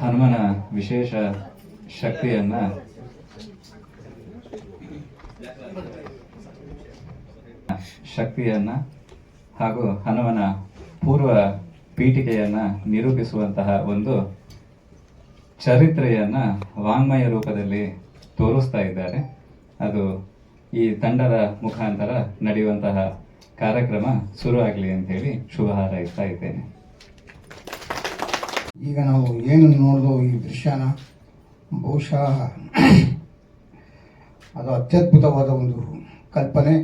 ಹನುಮನ ವಿಶೇಷ ಶಕ್ತಿಯನ್ನ ಶಕ್ತಿಯನ್ನ ಹಾಗೂ ಹನುಮನ ಪೂರ್ವ ಪೀಠಿಕೆಯನ್ನ ನಿರೂಪಿಸುವಂತಹ ಒಂದು ಚರಿತ್ರೆಯನ್ನ ವಾಂಗ್ಮಯ ರೂಪದಲ್ಲಿ ತೋರಿಸ್ತಾ ಇದ್ದಾರೆ. ಅದು ಈ ತಂಡದ ಮುಖಾಂತರ ನಡೆಯುವಂತಹ ಕಾರ್ಯಕ್ರಮ ಶುರು ಆಗಲಿ ಅಂತ ಹೇಳಿ ಶುಭ ಹಾರೈಸ್ತಾ ಇದ್ದೇನೆ. ಈಗ ನಾವು ಏನು ನೋಡಿದೋ ಈ ದೃಶ್ಯನ, ಬಹುಶಃ ಅದು ಅತ್ಯದ್ಭುತವಾದ ಒಂದು ಕಲ್ಪನೆ.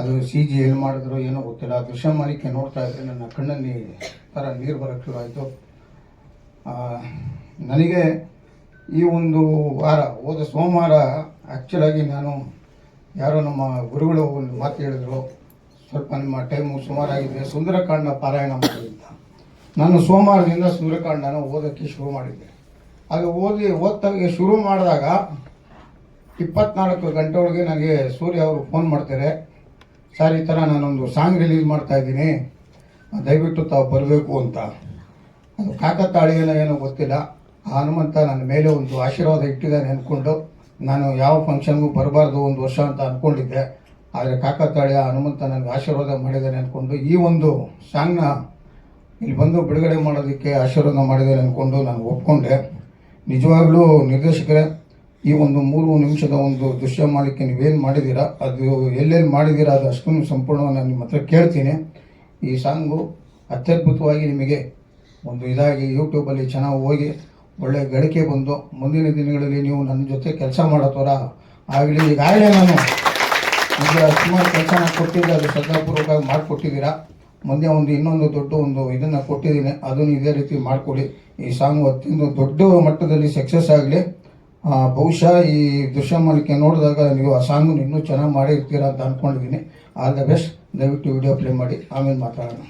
ಅದು ಸಿ ಜಿ ಎಲ್ಲಿ ಮಾಡಿದ್ರು ಏನೋ ಗೊತ್ತಿಲ್ಲ. ಆ ದೃಶ್ಯ ಮಾಲಿಕೆ ನೋಡ್ತಾ ಇದ್ರೆ ನನ್ನ ಕಣ್ಣಲ್ಲಿ ಥರ ನೀರು ಬರೋಕ್ಕೆ ಶುರು ಆಯಿತು. ನನಗೆ ಈ ಒಂದು ವಾರ, ಹೋದ ಸೋಮವಾರ ಆ್ಯಕ್ಚುಲಾಗಿ ನಾನು ಯಾರೋ ನಮ್ಮ ಗುರುಗಳು ಒಂದು ಮಾತು ಹೇಳಿದ್ರು. ಸ್ವಲ್ಪ ನಿಮ್ಮ ಟೈಮು ಸುಮಾರಾಗಿದೆ. ಸುಂದರಕಾಂಡ ಪಾರಾಯಣ ಮಾಡಿ ಅಂತ. ನಾನು ಸೋಮವಾರದಿಂದ ಸೂರ್ಯಕಾಂಡನ ಓದೋಕ್ಕೆ ಶುರು ಮಾಡಿದ್ದೆ. ಅದು ಓದಿ, ಓದ್ತಾಗೆ ಶುರು ಮಾಡಿದಾಗ ಇಪ್ಪತ್ನಾಲ್ಕು ಗಂಟೆ ಒಳಗೆ ನನಗೆ ಸೂರ್ಯ ಅವರು ಫೋನ್ ಮಾಡ್ತಾರೆ, ಸರ್, ಈ ಥರ ನಾನೊಂದು ಸಾಂಗ್ ರಿಲೀಸ್ ಮಾಡ್ತಾ ಇದ್ದೀನಿ. ದಯವಿಟ್ಟು ತಾವು ಬರಬೇಕು ಅಂತ. ಅದು ಕಾಕತಾಳೀಯನ ಏನೋ ಗೊತ್ತಿಲ್ಲ. ಆ ಹನುಮಂತ ನನ್ನ ಮೇಲೆ ಒಂದು ಆಶೀರ್ವಾದ ಇಟ್ಟಿದ್ದಾನೆ ಅಂದ್ಕೊಂಡು ನಾನು ಯಾವ ಫಂಕ್ಷನ್ಗೂ ಬರಬಾರ್ದು ಒಂದು ವರ್ಷ ಅಂತ ಅಂದ್ಕೊಂಡಿದ್ದೆ ಆದರೆ ಕಾಕತಾಳೀಯ ಹನುಮಂತ ನನಗೆ ಆಶೀರ್ವಾದ ಮಾಡಿದ್ದಾನೆ ಅಂದ್ಕೊಂಡು ಈ ಒಂದು ಸಾಂಗ್ನ ಇಲ್ಲಿ ಬಂದು ಬಿಡುಗಡೆ ಮಾಡೋದಕ್ಕೆ ಆಶೀರ್ವಾದ ಮಾಡಿದ್ದಾರೆ ಅಂದ್ಕೊಂಡು ನಾನು ಒಪ್ಕೊಂಡೆ. ನಿಜವಾಗ್ಲೂ ನಿರ್ದೇಶಕರೇ, ಈ ಒಂದು ಮೂರು ನಿಮಿಷದ ಒಂದು ದೃಶ್ಯ ಮಾಡಲಿಕ್ಕೆ ನೀವೇನು ಮಾಡಿದ್ದೀರಾ? ಅದು ಎಲ್ಲೆಲ್ಲಿ ಮಾಡಿದ್ದೀರಾ? ಅದು ಅಷ್ಟೊಂದು ಸಂಪೂರ್ಣವಾಗಿ ನಾನು ನಿಮ್ಮ ಹತ್ರ ಕೇಳ್ತೀನಿ. ಈ ಸಾಂಗು ಅತ್ಯದ್ಭುತವಾಗಿ ನಿಮಗೆ ಒಂದು ಇದಾಗಿ ಯೂಟ್ಯೂಬಲ್ಲಿ ಚೆನ್ನಾಗಿ ಹೋಗಿ ಒಳ್ಳೆ ಗಳಿಕೆ ಬಂದು ಮುಂದಿನ ದಿನಗಳಲ್ಲಿ ನೀವು ನನ್ನ ಜೊತೆ ಕೆಲಸ ಮಾಡೋ ಥರ ಆಗಲಿ. ಈಗಾಗಲೇ ನಾನು ನಿಮಗೆ ಸುಮಾರು ಕೆಲಸನ ಕೊಟ್ಟಿದ್ದೆ. ಅದು ಶ್ರದ್ಧಾಪೂರ್ವಕವಾಗಿ ಮಾಡಿಕೊಟ್ಟಿದ್ದೀರಾ? ಮುಂದೆ ಒಂದು ಇನ್ನೊಂದು ದೊಡ್ಡ ಒಂದು ಇದನ್ನು ಕೊಟ್ಟಿದ್ದೀನಿ. ಅದನ್ನು ಇದೇ ರೀತಿ ಮಾಡಿಕೊಡಿ ಈ ಸಾಂಗ್ ಅತ್ಯಂತ ದೊಡ್ಡ ಮಟ್ಟದಲ್ಲಿ ಸಕ್ಸಸ್ ಆಗಲಿ ಬಹುಶಃ ಈ ದೃಶ್ಯ ಮಾಲಿಕೆ ನೋಡಿದಾಗ ನೀವು ಆ ಸಾಂಗು ಇನ್ನೂ ಚೆನ್ನಾಗಿ ಮಾಡಿರ್ತೀರಾ ಅಂತ ಅಂದ್ಕೊಂಡಿದ್ದೀನಿ ಆಲ್ ದ ಬೆಸ್ಟ್ ದಯವಿಟ್ಟು ವಿಡಿಯೋ ಪ್ಲೇ ಮಾಡಿ. ಆಮೇಲೆ ಮಾತಾಡೋಣ.